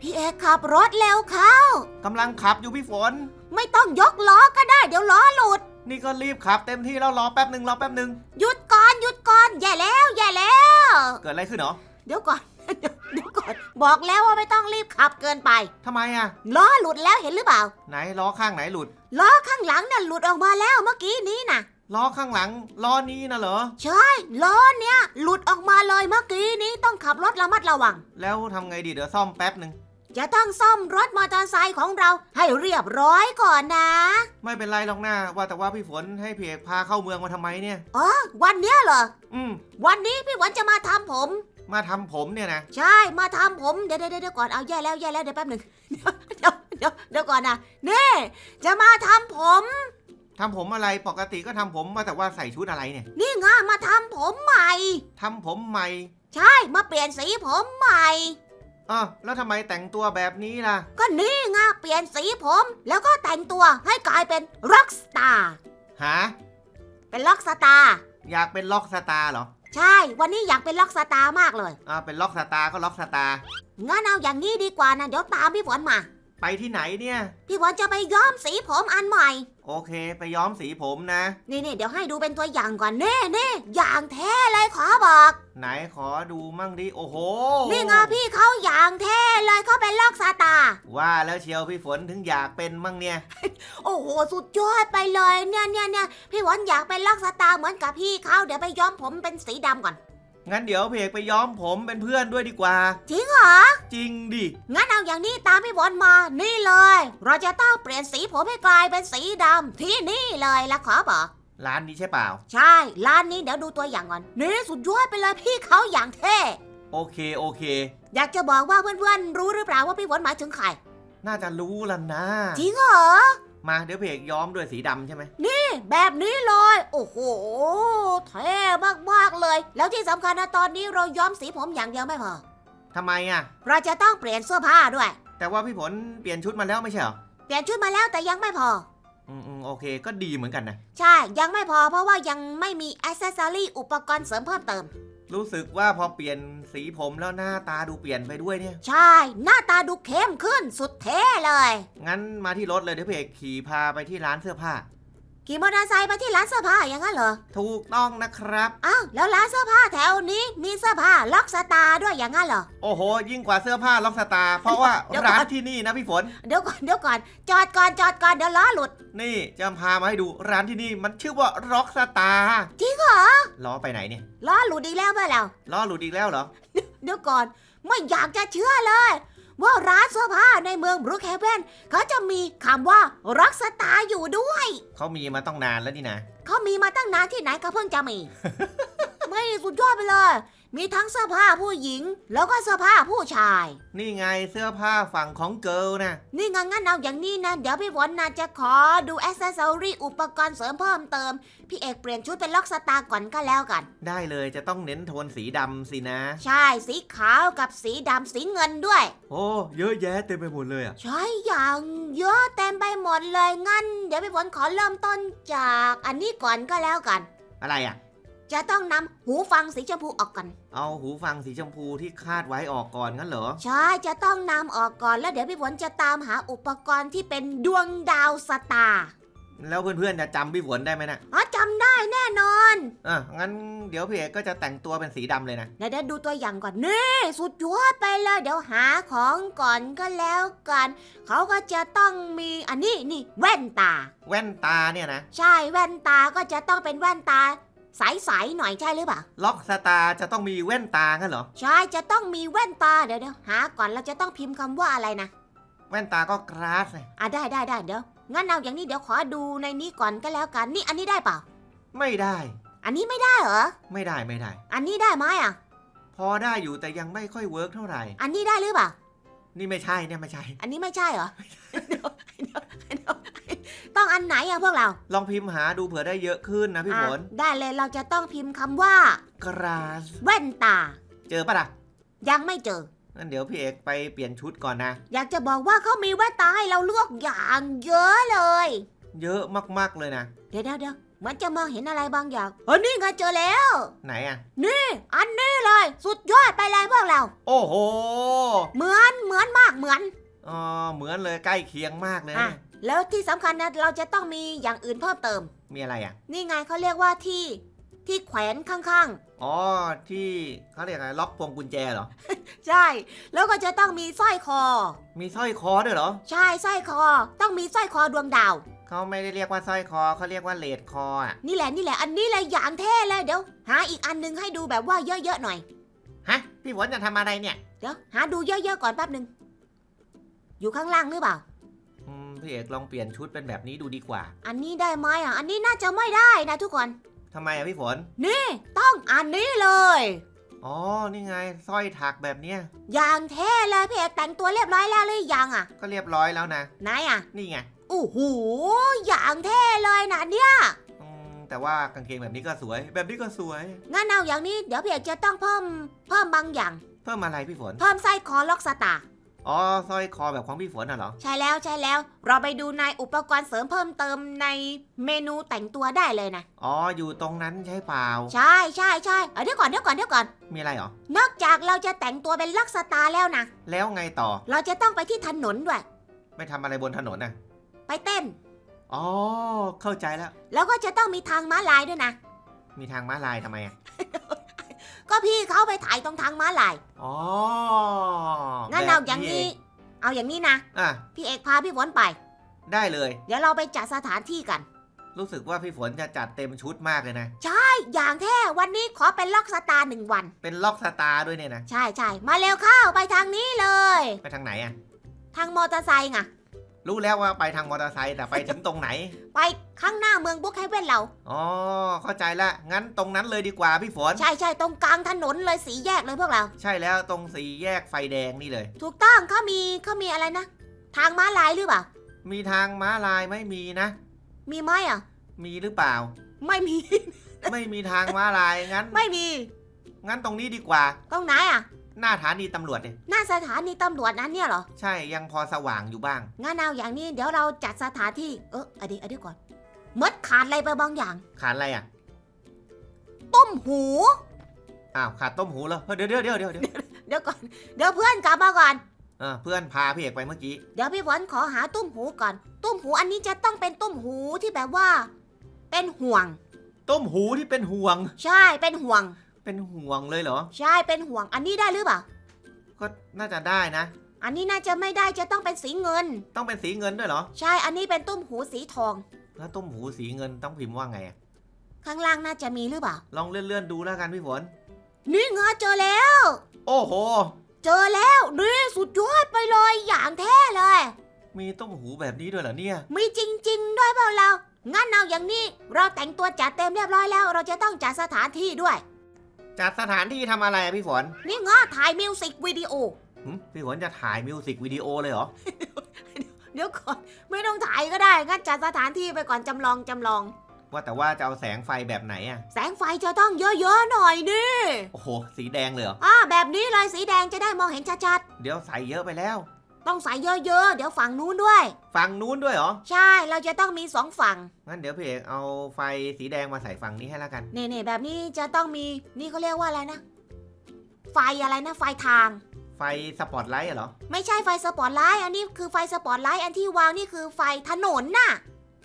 พี่เอกขับรถเร็วเข้ากำลังขับอยู่พี่ฝน ไม่ต้องยกล้อก็ได้เดี๋ยวล้อหลุด นี่ก็รีบขับเต็มที่แล้วรอแป๊บหนึ่งรอแป๊บหนึ่งหยุดก่อนหยุดก่อนแย่แล้วแย่แล้ว เกิดอะไรขึ้นเหรอเดี๋ยวก่อน เดี๋ยวเดี๋ยวก่อน บอกแล้วว่าไม่ต้องรีบขับเกินไปทำไมอะล้อหลุดแล้วเห็นหรือเปล่าไหนล้อข้างไหนหลุดล้อข้างหลังน่ะหลุดออกมาแล้วเมื่อกี้นี้น่ะล้อข้างหลังล้อนี้นะเหรอ ใช่ล้อเนี้ยหลุดออกมาเลยเมื่อกี้นี้ต้องขับรถระมัดระวัง แล้วทำไงดีเดี๋ยวซ่อมแป๊บหนึ่ง จะต้องซ่อมรถมอเตอร์ไซค์ของเราให้เรียบร้อยก่อนนะ ไม่เป็นไรหรอกนะว่าแต่ว่าพี่ฝนให้พี่เอกพาเข้าเมืองมาทำไมเนี่ย อ๋อ วันเนี้ยเหรอ อืม วันนี้พี่หวันจะมาทำผม มาทำผมเนี่ยนะ ใช่ มาทำผม เดี๋ยวเดี๋ยวเดี๋ยวก่อน เอาแย่แล้วแย่แล้วเดี๋ยวแป๊บหนึ่งเดี๋ยวเดี๋ยวเดี๋ยวก่อนนะนี่ จะมาทำผม ทำผมอะไรปกติก็ทำผมมาแต่ว่าใส่ชุดอะไรเนี่ยนี่ไงมาทำผมใหม่ ทำผมใหม่ ใช่ มาเปลี่ยนสีผมใหม่ อ้าวแล้วทำไมแต่งตัวแบบนี้ล่ะ ก็นี่ไงเปลี่ยนสีผม แล้วก็แต่งตัวให้กลายเป็นร็อกสตาร์หา เป็นล็อกสตาร์อยากเป็นล็อกสตาร์เหรอใช่ วันนี้อยากเป็นล็อกสตาร์มากเลยอ่าเป็นล็อกสตาร์ก็ล็อกสตาร์งั้นเอาอย่างนี้ดีกว่านะเดี๋ยวตามพี่ฝนมา ไปที่ไหนเนี่ย พี่ฝนจะไปย้อมสีผมอันใหม่ โอเค ไปย้อมสีผมนะ นี่นี่เดี๋ยวให้ดูเป็นตัวอย่างก่อนเน่เน่อย่างแท้เลยขอบอก ไหนขอดูมั่งดิ โอ้โหนี่ไงพี่เขาอย่างแท้เลยเขาเป็นล็อกสตาร์ว่าแล้วเชียวพี่ฝนถึงอยากเป็นมั่งเนี่ย โอ้โห สุดยอดไปเลยเนี่ยเนี่ยเนี่ยพี่ฝนอยากเป็นล็อกสตาร์เหมือนกับพี่เขาเดี๋ยวไปย้อมผมเป็นสีดำก่อน งั้นเดี๋ยวพี่เอกไปย้อมผมเป็นเพื่อนด้วยดีกว่า จริงเหรอ จริงดิ งั้นเอาอย่างนี้ตามพี่ฝนมา นี่เลย เราจะต้องเปลี่ยนสีผมให้กลายเป็นสีดำที่นี่เลยละขอบอก ร้านนี้ใช่เปล่า ใช่ ร้านนี้เดี๋ยวดูตัวอย่างก่อน นี่สุดยอดไปเลยพี่เขาอย่างเท่ โอเคโอเค อยากจะบอกว่าเพื่อนๆรู้หรือเปล่าว่าพี่ฝนหมายถึงใคร น่าจะรู้ละนะ จริงเหรอ มาเดี๋ยวพี่เอกย้อมด้วยสีดำใช่ไหมแบบนี้เลย โอ้โหเท่มากๆเลย แล้วที่สำคัญนะตอนนี้เราย้อมสีผมอย่างเดียวไม่พอ ทำไมอะ เราจะต้องเปลี่ยนเสื้อผ้าด้วย แต่ว่าพี่ฝนเปลี่ยนชุดมาแล้วไม่ใช่เหรอเปลี่ยนชุดมาแล้วแต่ยังไม่พอ อืมอืมโอเคก็ดีเหมือนกันนะ ใช่ ยังไม่พอเพราะว่ายังไม่มีอ c เซสซอรี่อุปกรณ์เสริมเพิ่มเติม รู้สึกว่าพอเปลี่ยนสีผมแล้วหน้าตาดูเปลี่ยนไปด้วยเนี่ย ใช่ หน้าตาดูเข้มขึ้นสุดเท่เลย งั้นมาที่รถเลยเดี๋ยวพี่เอกขี่พาไปที่ร้านเสื้อผ้า ขี่มอเตอร์ไซค์ไปที่ร้านเสื้อผ้าอย่างนั้นเหรอ ถูกต้องนะครับ อ้าวแล้วร้านเสื้อผ้าแถวนี้มีเสื้อผ้าล็อกสตาร์ด้วยอย่างนั้นเหรอ โอ้โห ยิ่งกว่าเสื้อผ้าล็อกสตาร์เพราะว่าเดี๋ยวก่อน ร้านที่นี่นะพี่ฝน เดี๋ยวก่อนเดี๋ยวก่อน จอดก่อนจอดก่อนเดี๋ยวล้อหลุดนี่จะพามาให้ดูร้านที่นี่มันชื่อว่าล็อกสตาร์จริงเหรอล้อไปไหนเนี่ยล้อหลุดอีกแล้วเปล่าเราล้อหลุดอีกแล้วเหรอ เดี๋ยวก่อนไม่อยากจะเชื่อเลย ว่าร้านเสื้อผ้าในเมืองบรูคเฮเวนเขาจะมีคำว่าร็อกสตาร์อยู่ด้วย เขามีมาต้องนานแล้วนี่นะ เขามีมาตั้งนานที่ไหนก็เพิ่งจะมี ไม่สุดยอดไปเลย มีทั้งเสื้อผ้าผู้หญิง แล้วก็เสื้อผ้าผู้ชาย นี่ไงเสื้อผ้าฝั่งของเกิร์ลนะนี่งั้นงั้นเอาอย่างนี้นะ เดี๋ยวพี่ฝนนะจะขอดูอ c เซสซอรี่อุปกรณ์เสริมเพิ่มเติม พี่เอกเปลี่ยนชุดเป็นล็อกสตาร์ก่อนก็แล้วกัน ได้เลยจะต้องเน้นโทนสีดำสินะ ใช่สีขาวกับสีดำสีเงินด้วย โอ้เยอะแยะเต็มไปหมดเลยอะ ใช่อย่างเยอะเต็มไปหมดเลยงั้น เดี๋ยวพี่ฝนขอเริ่มต้นจากอันนี้ก่อนก็แล้วกัน อะไรอะ จะต้องนำหูฟังสีชมพูออกก่อน เอาหูฟังสีชมพูที่คาดไว้ออกก่อนงั้นเหรอ ใช่ จะต้องนำออกก่อนแล้วเดี๋ยวพี่ฝนจะตามหาอุปกรณ์ที่เป็นดวงดาวสตาร์แล้วเพื่อนๆจะจำพี่ฝนได้ไหมนะอ๋อจำได้แน่นอนอะงั้นเดี๋ยวพี่เอกก็จะแต่งตัวเป็นสีดำเลยนะ เดี๋ยวเดี๋ยวดูตัวอย่างก่อนนี่สุดยอดไปเลยเดี๋ยวหาของก่อนก็แล้วกัน เขาก็จะต้องมีอันนี้นี่แว่นตา แว่นตาเนี่ยนะ ใช่แว่นตาก็จะต้องเป็นแว่นตา ใสๆหน่อยใช่หรือเปล่า ล็อกสตาร์จะต้องมีแว่นตางั้นเหรอ ใช่จะต้องมีแว่นตาเดี๋ยวเดี๋ยวหาก่อนเราจะต้องพิมพ์คำว่าอะไรนะ แว่นตาก็กราสไงอะได้ได้ได้เดี๋ยวงั้นเอาอย่างนี้เดี๋ยวขอดูในนี้ก่อนก็แล้วกัน นี่อันนี้ได้เปล่า ไม่ได้ อันนี้ไม่ได้เหรอ ไม่ได้ไม่ได้ อันนี้ได้ไหมอะ พอได้อยู่แต่ยังไม่ค่อยเวิร์กเท่าไหร่ อันนี้ได้หรือเปล่า นี่ไม่ใช่เนี่ยไม่ใช่ อันนี้ไม่ใช่เหรอ ต้องอันไหนอะพวกเราลองพิมพ์หาดูเผื่อได้เยอะขึ้นนะพี่ฝนอะได้เลยเราจะต้องพิมพ์คำว่ากราสแว่นตา เจอปะล่ะยังไม่เจอ งั้นเดี๋ยวพี่เอกไปเปลี่ยนชุดก่อนนะ อยากจะบอกว่าเขามีแว่นตาให้เราเลือกอย่างเยอะเลย เยอะมากๆเลยนะ เดี๋ยวเดี๋ยวเดี๋ยวเหมือนจะมองเห็นอะไรบางอย่างเออนี่ไงเจอแล้ว ไหนอะนี่อันนี้เลย สุดยอดไปเลยพวกเรา โอ้โหเหมือนเหมือนมากเหมือนอ๋อเหมือนเลยใกล้เคียงมากเลยอะ แล้วที่สำคัญนะเราจะต้องมีอย่างอื่นเพิ่มเติม มีอะไรอะนี่ไงเขาเรียกว่าที่ที่แขวนข้างอ๋อ ที่เขาเรียกอะไรล็อกพวงกุญแจเหรอ ๆ ใช่ แล้วก็จะต้องมีสร้อยคอ มีสร้อยคอด้วยเหรอ ใช่สร้อยคอ ต้องมีสร้อยคอดวงดาว เขาไม่ได้เรียกว่าสร้อยคอเขาเรียกว่าเลดคออะนี่แหละนี่แหละอันนี้เลยอย่างเท่เลยเดี๋ยว หาอีกอันหนึงให้ดูแบบว่าเยอะๆหน่อย ฮะ พี่ฝนจะทำอะไรเนี่ย เดี๋ยวหาดูเยอะๆก่อนแป๊บหนึ่งอยู่ข้างล่างหรือเปล่าอืม พี่เอกลองเปลี่ยนชุดเป็นแบบนี้ดูดีกว่าอันนี้ได้ไหมอะ อันนี้น่าจะไม่ได้นะทุกคน ทำไมอะพี่ฝน นี่ต้องอันนี้เลย อ๋อ นี่ไงสร้อยถักแบบเนี้ย อย่างเท่เลยพี่เอกแต่งตัวเรียบร้อยแล้วหรือยังอะก็เรียบร้อยแล้วนะ ไหนอะนี่ไงโอ้โหอย่างเท่เลยนะเนี่ยอืมแต่ว่ากางเกงแบบนี้ก็สวย แบบนี้ก็สวย งั้นเอาอย่างนี้เดี๋ยวพี่เอกจะต้องเพิ่มเพิ่มบางอย่าง เพิ่มอะไรพี่ฝน เพิ่มไส้คอล็อกสตาร์ อ๋อสร้อยคอแบบของพี่ฝนน่ะเหรอ ใช่แล้วใช่แล้ว เราไปดูในอุปกรณ์เสริมเพิ่มเติมในเมนูแต่งตัวได้เลยนะ อ๋อ อยู่ตรงนั้นใช่เปล่า ใช่ใช่ใช่เออเดี๋ยวก่อนเดี๋ยวก่อนเดี๋ยวก่อน มีอะไรเหรอ นอกจากเราจะแต่งตัวเป็นล็อกสตาร์แล้วนะ แล้วไงต่อ เราจะต้องไปที่ถนนด้วย ไม่ทำอะไรบนถนนน่ะ ไปเต้น อ๋อ เข้าใจแล้ว แล้วก็จะต้องมีทางม้าลายด้วยนะ มีทางม้าลายทำไมอะ ก็พี่เขาไปถ่ายตรงทางม้าลายอ๋องั้นแบบเอาอย่างนี้เเอาอย่างนี้นะ อะ พี่เอกพาพี่ฝนไป ได้เลย เดี๋ยวเราไปจัดสถานที่กัน รู้สึกว่าพี่ฝนจะจัดเต็มชุดมากเลยนะอย่างแท้ วันนี้ขอเป็นล็อกสตาร์หนึ่งวัน เป็นล็อกสตาร์ด้วยเนี่ยนะ ใช่ใช่มาเร็วเข้าไปทางนี้เลย ไปทางไหนอะ ทางมอเตอร์ไซค์ไง รู้แล้วว่าไปทางมอเตอร์ไซค์แต่ไปถึงตรงไหน ไปข้างหน้าเมืองบุ๊กให้เว้นเรา อ๋อ เข้าใจละ งั้นตรงนั้นเลยดีกว่าพี่ฝน ใช่ใช่ตรงกลางถนนเลยสีแยกเลยพวกเรา ใช่แล้วตรงสี่แยกไฟแดงนี่เลย ถูกต้องเขามีเขามีอะไรนะ ทางม้าลายหรือเปล่า มีทางม้าลายไม่มีนะ มีไหมอะ มีหรือเปล่า ไม่มี ไม่มีทางม้าลายงั้น ไม่มี งั้นตรงนี้ดีกว่า ตรงไหนอะ หน้าฐานีตำรวจเนี่ยหน้าสถานีตำรวจนั้นเนี่ยเหรอ ใช่ยังพอสว่างอยู่บ้าง งั้นเอาอย่างนี้เดี๋ยวเราจัดสถานที่ เอออดีตอดีตก่อนมดขาดอะไรไปบางอย่าง ขาดอะไรอะต้มหู อ้าวขาดต้มหูเหรอเฮ้ยเดี๋ยวเดี๋ยวเดี๋ยวเดี๋ยวเดี๋ยวเดี๋ยวก่อน เดี๋ยวเพื่อนกลับมาก่อน เออเพื่อนพาพี่เอกไปเมื่อกี้ เดี๋ยวพี่ฝนขอหาตุ้มหูก่อน ตุ้มหูอันนี้จะต้องเป็นตุ้มหูที่แบบว่า เป็นห่วง ต้มหูที่เป็นห่วง ใช่ เป็นห่วง เป็นห่วงเลยเหรอ ใช่เป็นห่วงอันนี้ได้หรือเปล่า ก็น่าจะได้นะ อันนี้น่าจะไม่ได้จะต้องเป็นสีเงิน ต้องเป็นสีเงินด้วยเหรอ ใช่อันนี้เป็นตุ้มหูสีทอง แล้วต้มหูสีเงินต้องพิมพ์ว่าไงอะข้างล่างน่าจะมีหรือเปล่า ลองเลื่อนๆดูแล้วกันพี่ฝน นี่ไงเจอแล้ว โอ้โห เจอแล้วนี่สุดยอดไปเลยอย่างแท้เลย มีต้มหูแบบนี้ด้วยเหรอเนี่ย มีจริง ๆ ด้วยเปล่าเรา งั้นเอาอย่างนี้ เราแต่งตัวจัดเต็มเรียบร้อยแล้ว เราจะต้องจัดสถานที่ด้วย จัดสถานที่ทำอะไรอะพี่ฝนนี่ง้อถ่ายมิวสิกวิดีโอ หึพี่ฝนจะถ่ายมิวสิกวิดีโอเลยเหรอ เดี๋ยวก่อน ไม่ต้องถ่ายก็ได้ งั้นจัดสถานที่ไปก่อนจำลองจำลอง ว่าแต่ว่าจะเอาแสงไฟแบบไหนอะแสงไฟจะต้องเยอะๆหน่อยนี่ โอ้โห สีแดงเลยเหรอ อ่าแบบนี้เลยสีแดงจะได้มองเห็นชัดเดี๋ยวใส่เยอะไปแล้วๆ ต้องใส่เยอะๆ เดี๋ยวฝั่งนู้นด้วย ฝั่งนู้นด้วยเหรอ ใช่ เราจะต้องมีสองฝั่ง งั้นเดี๋ยวพี่เอกเอาไฟสีแดงมาใส่ฝั่งนี้ให้แล้วกัน เน่ๆแบบนี้จะต้องมี นี่เขาเรียกว่าอะไรนะ ไฟอะไรนะ ไฟทาง ไฟสปอตไลท์อะเหรอ ไม่ใช่ไฟสปอตไลท์ อันนี้คือไฟสปอตไลท์ อันที่วางนี่คือไฟถนนน่ะ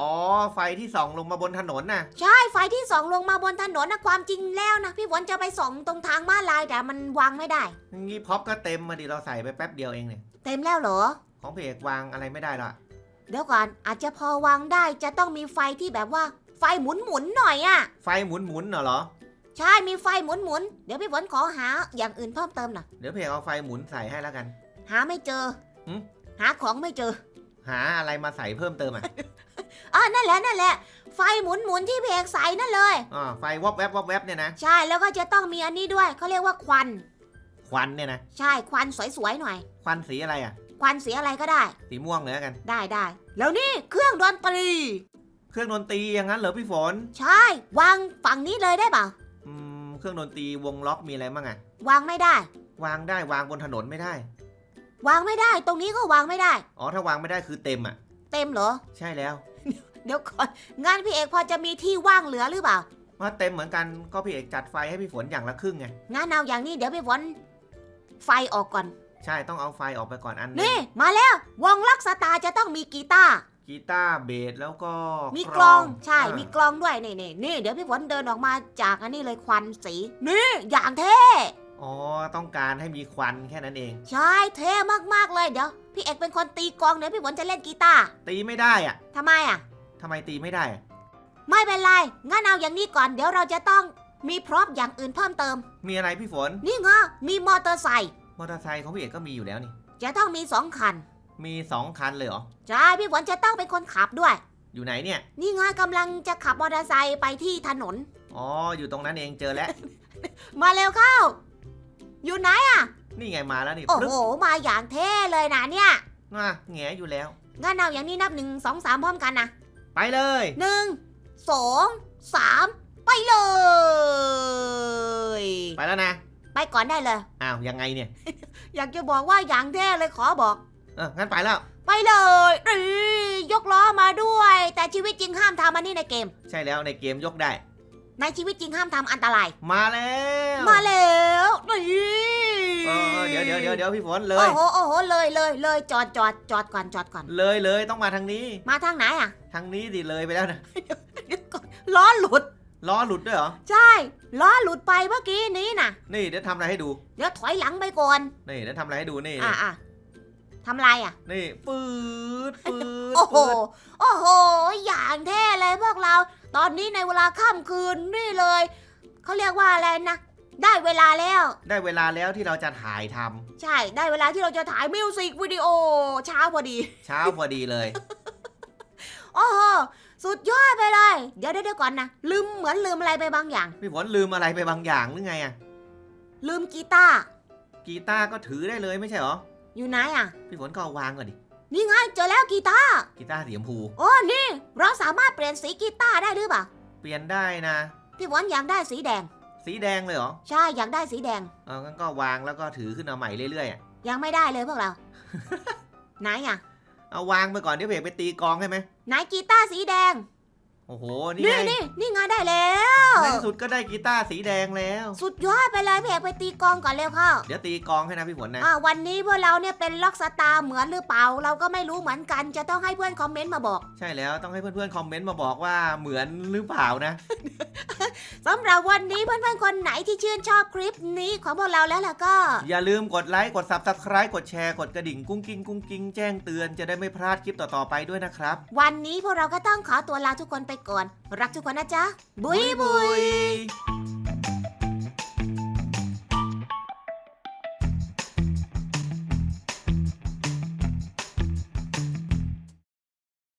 อ๋อ ไฟที่ส่องลงมาบนถนนน่ะ ใช่ไฟที่ส่องลงมาบนถนนนะความจริงแล้วนะพี่ฝนจะไปส่องตรงทางม้าลายแต่มันวางไม่ได้ งี้พ็อปก็เต็มมาดิเราใส่ไปแป๊บเดียวเองเนี่ย เต็มแล้วเหรอ ของพี่เอกวางอะไรไม่ได้หรอกเดี๋ยวก่อนอาจจะพอวางได้จะต้องมีไฟที่แบบว่า ไฟหมุนหมุนๆหน่อยอะ่ะไฟหมุนหมุนๆเหรอ ใช่มีไฟหมุนหมุนๆเดี๋ยวพี่ฝนขอหาอย่างอื่นเพิ่มเติมหน่อยเดี๋ยวพี่เอกเอาไฟหมุนใส่ให้แล้วกัน หาไม่เจอหืมหาของไม่เจอ หาอะไรมาใส่เพิ่มเติมอะ อ่านั่นแหละนั่นแหละ ไฟหมุนหมุนๆที่พี่เอกใส่นั่นเลยอ๋อไฟวอบแวบวอบแวบเนี่ยนะ ใช่แล้วก็จะต้องมีอันนี้ด้วยเขาเรียกว่าควัน ควันเนี่ยนะ ใช่ควันสวยๆหน่อย ควันสีอะไรอะ ควันสีอะไรก็ได้ สีม่วงเลยแล้วกัน ได้ได้แล้วนี่เครื่องดนตรี เครื่องดนตรีอย่างนั้นเหรอพี่ฝน ใช่ วางฝั่งนี้เลยได้เปล่าอืม เครื่องดนตรีวงล็อกมีอะไรบ้างอะ วางไม่ได้ วางได้วางบนถนนไม่ได้ วางไม่ได้ ตรงนี้ก็วางไม่ได้ อ๋อถ้าวางไม่ได้คือเต็มอะ เต็มเหรอ ใช่แล้วเดี๋ยวก่อนงานพี่เอกพอจะมีที่ว่างเหลือหรือเปล่า ว่าเต็มเหมือนกันก็พี่เอกจัดไฟให้พี่ฝนอย่างละครึ่งไงงั้นเอาอย่างนี้เดี๋ยวพี่ฝนไฟออกก่อน ใช่ต้องเอาไฟออกไปก่อนอันหนึงนี่ มาแล้ว วงล็อกสตาร์จะต้องมีกีตาร์กีตาร์เบสแล้วก็มีกลองใช่ามีกลองด้วยนี่นี่นี่เดี๋ยวพี่ฝนเดินออกมาจากอันนี้เลยควันสี นี่ อย่างเท่ อ๋อ ต้องการให้มีควันแค่นั้นเอง ใช่เท่มากๆเลยเดี๋ยว พี่เอกเป็นคนตีกลองเดี๋ยวพี่ฝนจะเล่นกีตาร์ตีไม่ได้อะทำไมอะ ทำไมตีไม่ได้อะไม่เป็นไร งั้นเอาอย่างนี้ก่อนเดี๋ยวเราจะต้องมีพร็อพอย่างอื่นเพิ่มเติม มีอะไรพี่ฝน นี่ไงมีมอเตอร์ไซค์มอเตอร์ไซค์ของพี่เอกก็มีอยู่แล้วนี่ จะต้องมีสองคันมีสองคันเลยเหรอ ใช่พี่ฝนจะต้องเป็นคนขับด้วย อยู่ไหนเนี่ย นี่ไงกำลังจะขับมอเตอร์ไซค์ไปที่ถนน อ๋อ อยู่ตรงนั้นเองเจอแล้ว มาเร็วเข้า อยู่ไหนนี่ไงมาแล้วนี่โอ้พลึกโห มาอย่างเท่เลยนะเนี่ยมาแงอยู่แล้ว งั้นเอาอย่างนี้นับหนึ่งสองสามพร้อมกันนะไปเลย หนึ่งสองสามไปเลย ไปแล้วนะ ไปก่อนได้เลย อ้าวยังไงเนี่ยอยากจะบอกว่าอย่างเท่เลยขอบอก เอองั้นไปแล้ว ไปเลยอียกล้อมาด้วย แต่ชีวิตจริงห้ามทำอันนี้ในเกม ใช่แล้วในเกมยกได้ ในชีวิตจริงห้ามทำอันตราย มาแล้วมาแล้วนี่เออเดี๋ยวเดี๋ยวเดี๋ยวเดี๋ยวพี่ฝนเลโอ้ย โหโอ้โหเลยเลยเลยจอดจอดจอดก่อนจอดก่อน เลยเลยต้องมาทางนี้ มาทางไหนอะทางนี้ดิเลยไปแล้วนะเดี๋ยวก่อนล้อหลุด ล้อหลุดด้วยเหรอ ใช่ล้อหลุดไปเมื่อกี้นี้น่ะนี่เดี๋ยวทำอะไรให้ดู เดี๋ยวถอยหลังไปก่อน นี่เดี๋ยวทำอะไรให้ดูนี่อะอะ ทำไรอะ นี่ปืดปืดโอ้โห ปืดโอ้โห อย่างเท่เลยพวกเรา ตอนนี้ในเวลาค่ำคืนนี่เลย เขาเรียกว่าอะไรนะ ได้เวลาแล้ว ได้เวลาแล้วที่เราจะถ่ายทำใช่ ได้เวลาที่เราจะถ่ายมิวสิกวิดีโอเช้าพอดี เช้าพอดีเลย โอ้โห สุดยอดไปเลย เดี๋ยวเดี๋ยวเดี๋ยวก่อนนะ ลืมเหมือนลืมอะไรไปบางอย่าง พี่ฝนลืมอะไรไปบางอย่างหรือไงอะลืมกีตาร์ กีตาร์ก็ถือได้เลยไม่ใช่เหรอ อยู่ไหนอะ พี่ฝนก็เอาวางก่อนดิ นี่ไงเจอแล้วกีตาร์กีตาร์สีชมพู โอ้นี่ เราสามารถเปลี่ยนสีกีตาร์ได้หรือเปล่าเปลี่ยนได้นะ พี่หวันอยากได้สีแดง สีแดงเลยเหรอ ใช่อยากได้สีแดง เอองั้นก็วางแล้วก็ถือขึ้นมาใหม่เรื่อยๆอะยังไม่ได้เลยพวกเรา ไหนอะ เอาวางไปก่อนเดี๋ยวเพจไปตีกลองใช่ไหมไหนกีตาร์สีแดงโอ้โห นี่นี่ไงนี่นี่ไงได้แล้ว ในที่สุดก็ได้กีตาร์สีแดงแล้ว สุดยอดไปเลยพี่เอกไปตีกลองก่อนเร็วเข้าเดี๋ยวตีกลองให้นะพี่ฝนนะ อ่าวันนี้พวกเราเนี่ยเป็นล็อกสตาร์เหมือนหรือเปล่า เราก็ไม่รู้เหมือนกันจะต้องให้เพื่อนคอมเมนต์มาบอก ใช่แล้วต้องให้เพื่อนๆ คอมเมนต์มาบอกว่าเหมือนหรือเปล่านะ สำหรับวันนี้เพื่อนๆคนไหนที่ชื่นชอบคลิปนี้ของพวกเราแล้วล่ะก็ อย่าลืมกดไลค์ กด subscribe กดแชร์ กดกระดิ่งกุ้งกิ้งกุ้งกิ้งแจ้งเตือนจะได้ไม่พลาดคลิปต่อๆไปด้วยนะครับ วันนี้พวกเราก็ต้องขอตัวลาทุกคนไปก่อน รักทุกคนนะจ๊ะ บุยบุยย